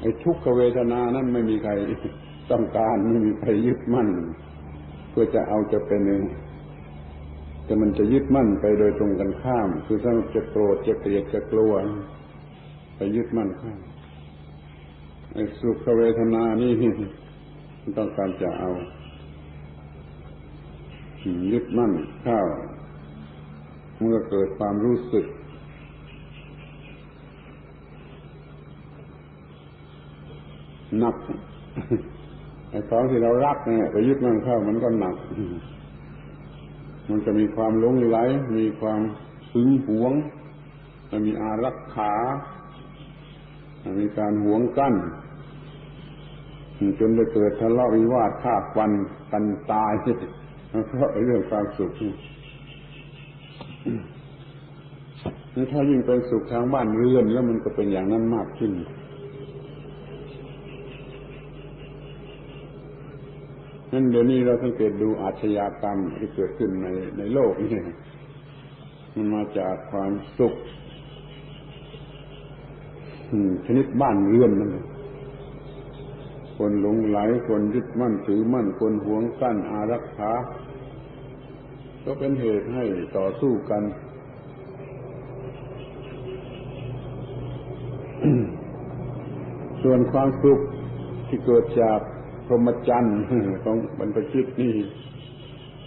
ไอ้ทุกขเวทนานั้นไม่มีใครต้องการไม่มีใครยึดมั่น เพื่อจะเอาจะเป็นเองแต่มันจะยึดมั่นไปโดยตรงกันข้าม คือถ้าจะโกรธจะเกลียดจะกลัว ไปยึดมั่นข้ามไอ้สุขเวทนานี่มันต้องการจะเอายึดมั่นข้าเมื่อเกิดความรู้สึก หนักไอ้ของที่เรารักเนี่ยไปยึดมั่นเข้ามันก็หนัก มันจะมีความหลงไหล มีความหึงหวงมันมีอารักขามีการหวงกั้นจนจะเกิดทะเลาะวิวาทฆ่าฟันกันตายเพราะเรื่องความสุขนี่ถ้ายิ่งเป็นสุขทางบ้านเรือนแล้วมันก็เป็นอย่างนั้นมากขึ้น นั่นเดี๋ยวนี้เราสังเกตดูอาชญากรรมที่เกิดขึ้นในในโลกนี่มันมาจากความสุขชนิดบ้านเรือนนั่นคนหลงไหลคนยึดมั่นถือมั่นคนหวงกั้นอารักขาก็เป็นเหตุให้ต่อสู้กันส่วนความสุขที่เกิดจาก รหมจรรย์ของบรรพชิตนี่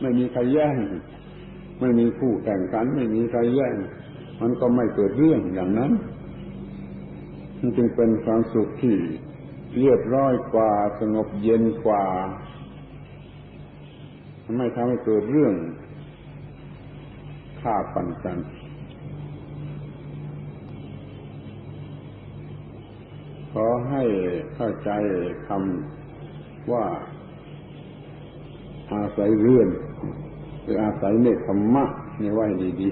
ไม่มีใครแย่ง ไม่มีผู้แข่งขัน ไม่มีใครแย่ง มันก็ไม่เกิดเรื่องอย่างนั้นมันจึงเป็นความสุขที่เรียบร้อยกว่าสงบเย็นกว่าไม่ทำให้เกิดเรื่องฆ่าฟันกันขอให้เข้าใจคำ ว่าอาศัยเรื่อนหรืออาศัยเนคขมมะนี่ไว้ดี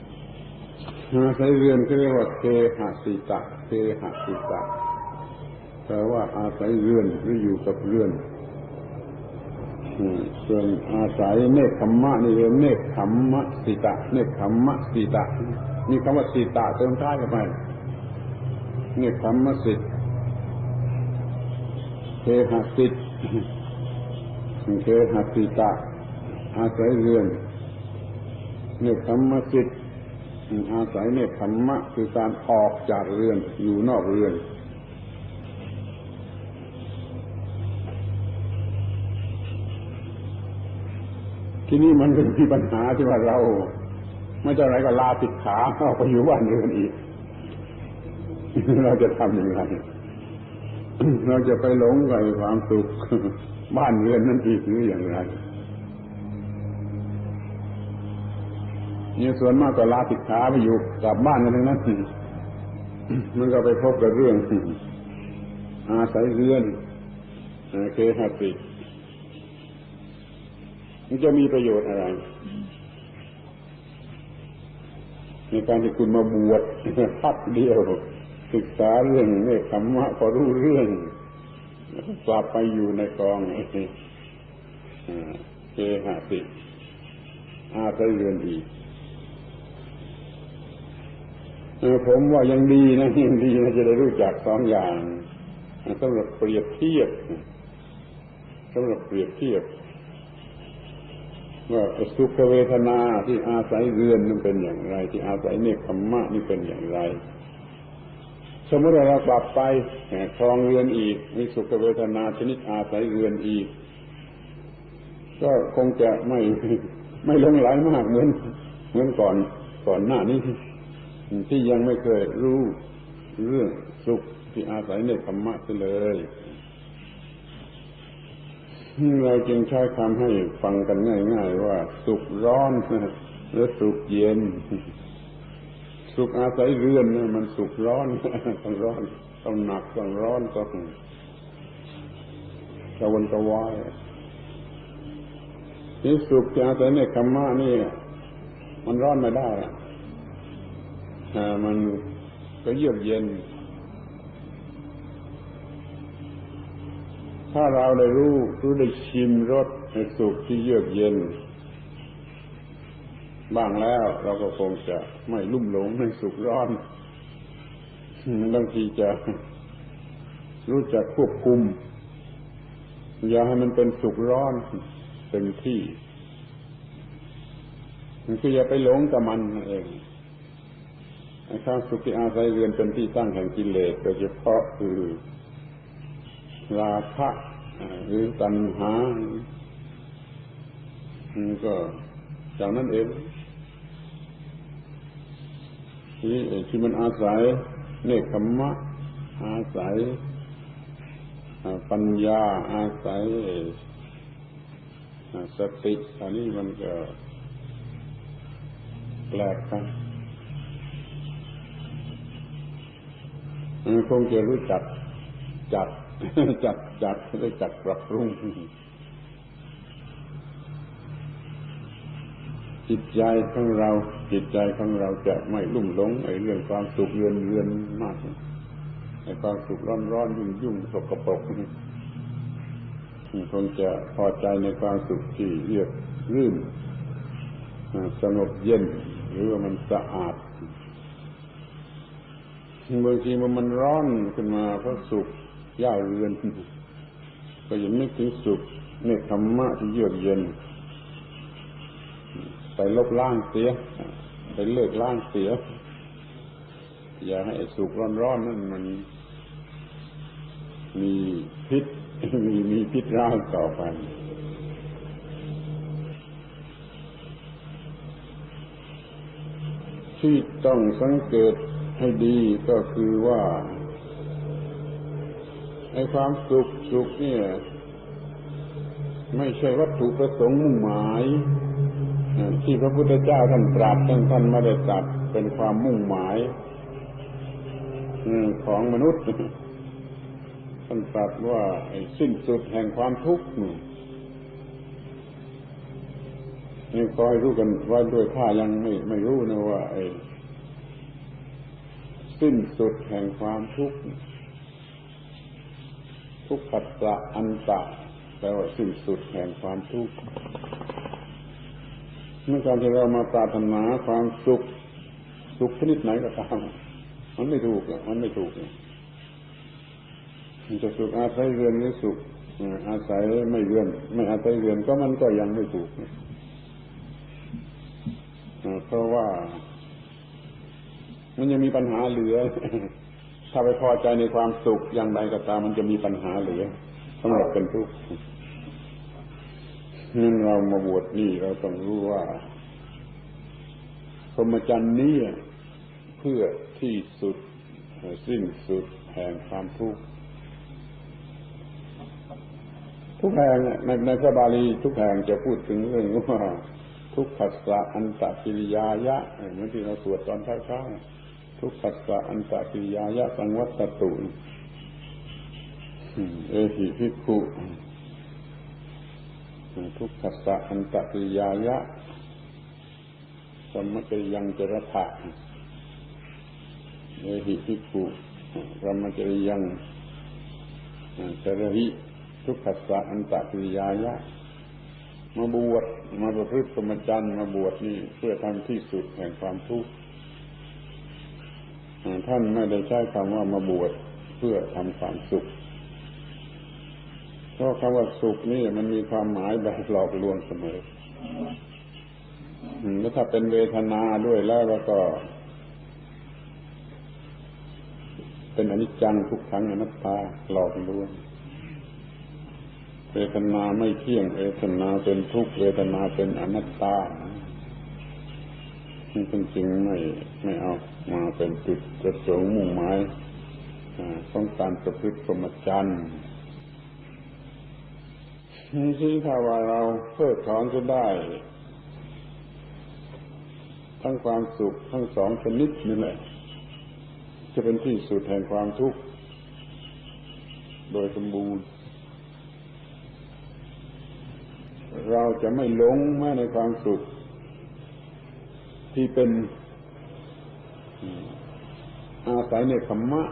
ๆอาศัยเรือนก็เรียกว่าเคหสิตะเคหสิตะแปลว่าอาศัยเรือนหรืออยู่กับเรือนส่วนอาศัยเนคขมมะนี่เรียกเนคขมมะสิตะ เนคขมมะสิตะนี่คำว่าสิตะเติมท้ายเข้าไปเนคขมมะสิต เคหสิตเคหสิตะอาศัยเรือนเนคขมมะสิตอาศัยเนคขมมะคือการออกจากเรือนอยู่นอกเรือนที่นี่มันก็มีปัญหาที่ว่าเรา ไม่จะอะไรก็ลาติดขาเข้าไปอยู่บ้านเรือนอีก เราจะทำอย่างไร เราจะไปหลงกับความสุขบ้านเรือนนั่นอีกหรืออย่างไรเนี่ยส่วนมากก็ลาติดขาไปอยู่กับบ้านกันทั้งนั้นมันก็ไปพบกับเรื่องอาศัยเรือนเคหสิมันจะมีประโยชน์อะไร ในการที่คุณมาบวชพักเดียว ศึกษาเรื่องเนคขมมะพอรู้เรื่องแล้วกลับไปอยู่ในกองเคหะสิอาศัยเรือนอีกผมว่ายังดีนะยังดีนะจะได้รู้จักสองอย่างสำหรับเปรียบเทียบสำหรับเปรียบเทียบว่าสุขเวทนาที่อาศัยเรือนนั้นเป็นอย่างไร ที่อาศัยเนคขมมะนี่เป็นอย่างไร สมมติเรากลับไปครองเรือนอีก มีสุขเวทนาชนิดอาศัยเรือนอีก ก็คงจะไม่ไม่ลงไหลมากเหมือนเหมือนก่อนก่อนหน้านี้ ที่ยังไม่เคยรู้เรื่องสุขที่อาศัยเนคขมมะเลยเราจึงใช้คำให้ฟังกันง่าย ๆ ว่า สุขร้อนหรือสุขเย็น สุขอาศัยเรือนเนี่ยมันสุขร้อนต้องร้อนต้องหนักต้องร้อนต้องกระวนกระวายนี่สุขที่อาศัยในคำมานี่มันร้อนไม่ได้อ่ามันก็เยือกเย็น ถ้าเราได้รู้รู้ได้ชิมรสในสุขที่เยือกเย็น บ้างแล้ว เราก็คงจะไม่ลุ่มหลงในสุขร้อนบางทีจะรู้จักควบคุม อย่าให้มันเป็นสุขร้อนเต็มที่คืออย่าไปหลงกับมันเองไอ้าสุขที่อาศัยเรือนเป็นที่ตั้งแห่งกิเลสโดยเฉพาะคือราคะหรือตัณหาก็จากนั้นเอง ที่ที่มันอาศัยเนคขมมะ อาศัยปัญญาอาศัยสติอันนี้มันก็แปลกกันมันคงจะรู้จักจัดจัดจัดรู้จักปรับปรุง จิตใจของเราจิตใจของเราจะไม่ลุ่มหลงไอ้เรื่องความสุขเรือนเรือนมากไอ้ความสุขร้อนร้อนยุ่งยุ่งสกปรกคงจะพอใจในความสุขที่เรียบรื่นสงบเย็น หรือว่ามันสะอาดบางทีมันมันร้อนขึ้นมาเพราะสุขย่าเรือน ก็ยังนึกถึงสุขเนคขมมะที่เยือกเย็น ไปลบล้างเสีย ไปเลิกล้างเสีย อย่าให้สุกร้อนๆนั่นมันมีพิษมีมีพิษร้ายต่อไปที่ต้องสังเกตให้ดีก็คือว่าไอ้ความสุขสุขเนี่ย ไม่ใช่วัตถุประสงค์มุ่งหมาย ที่พระพุทธเจ้าท่านตรัสท่านท่านไม่ได้ตรัสเป็นความมุ่งหมายของมนุษย์ท่านตรัสว่าสิ้นสุดแห่งความทุกข์นี่คอยรู้กันว่าด้วยข้ายังไม่ไม่รู้นะว่าไอ้สิ้นสุดแห่งความทุกข์ทุกขัสสะอันตะแปลว่าสิ้นสุดแห่งความทุกข์ เมื่อการที่เรามาปรารถนาความสุขสุขชนิดไหนก็ตามมันไม่ถูกอะมันไม่ถูกมันจะสุขอาศัยเรือนหรือสุขอาศัยไม่เรือน ไม่อาศัยเรือนก็มันก็ยังไม่ถูกเพราะว่า มันยังมีปัญหาเหลือ ถ้าไปพอใจในความสุขอย่างใดก็ตาม มันจะมีปัญหาเหลือสำหรับเป็นทุกข์ นั้นเรามาบวชนี่เราต้องรู้ว่าพรหมจรรย์นี้เพื่อที่สุดสิ้นสุดแห่งความทุกข์ทุกแห่งในในพระบาลีทุกแห่งจะพูดถึงเรื่องว่าทุกขัสสะอันตกิริยายะเหมือนที่เราสวดตอนเช้าๆทุกขัสสะอันตกิริยายะสังวัตตุเอหิภิกขุ ทุกขัสสะอันตกิริยายะสมมติยังจรถะเอหิภิกขุรมจริยังจรหิทุกขัสสะอันตกิริยายะ มาบวชมาประพฤติสมจันมาบวชนี่เพื่อทำที่สุดแห่งความทุกข์ท่านไม่ได้ใช้คำว่ามาบวชเพื่อทำความสุข ราะคำว่าสุขนี่มันมีความหมายแบบหลอกลวงเสมอแล้วถ้าเป็นเวทนาด้วยแล้วแล้วก็ เป็นอนิจจังทุกครั้งอนัตตาหลอกลวง เวทนาไม่เที่ยง เวทนาเป็นทุกข์เวทนาเป็นอนัตตาจริงๆไม่ไม่เอามาเป็นจุดประสงค์มุ่งหมายต้องการประพฤติสมจันทร์ ที่ถ้าว่าเราเพิกถอนจะได้ ทั้งความสุขทั้งสองชนิดนี่แหละ จะเป็นที่สุดแห่งความทุกข์ โดยสมบูรณ์ เราจะไม่หลงแม้ในความสุข ที่เป็นอาศัยในธรรมะ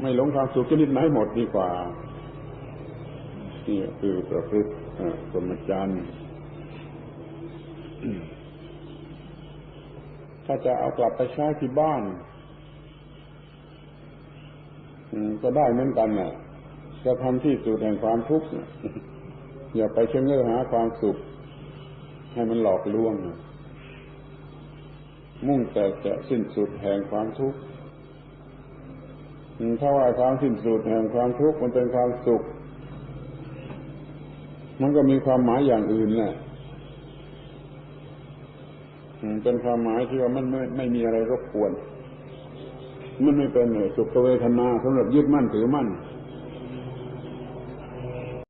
ไม่หลงความสุขชนิดไหนหมดดีกว่า นี่คือประพฤติสมจรรย์ถ้าจะเอากลับไปใช้ที่บ้านก็ได้เหมือนกันน่ะ จะทำที่สุดแห่งความทุกข์อย่าไปเชื่อเง่อหาความสุข ให้มันหลอกลวงนะมุ่งแต่จะสิ้นสุดแห่งความทุกข์ถ้าว่าความสิ้นสุดแห่งความทุกข์มันเป็นความสุข มันก็มีความหมายอย่างอื่นแหละเป็นความหมายที่ว่ามันไม่ไม่มีอะไรรบกวน มันไม่เป็นสุขเวทนาสำหรับยึดมั่นถือมั่น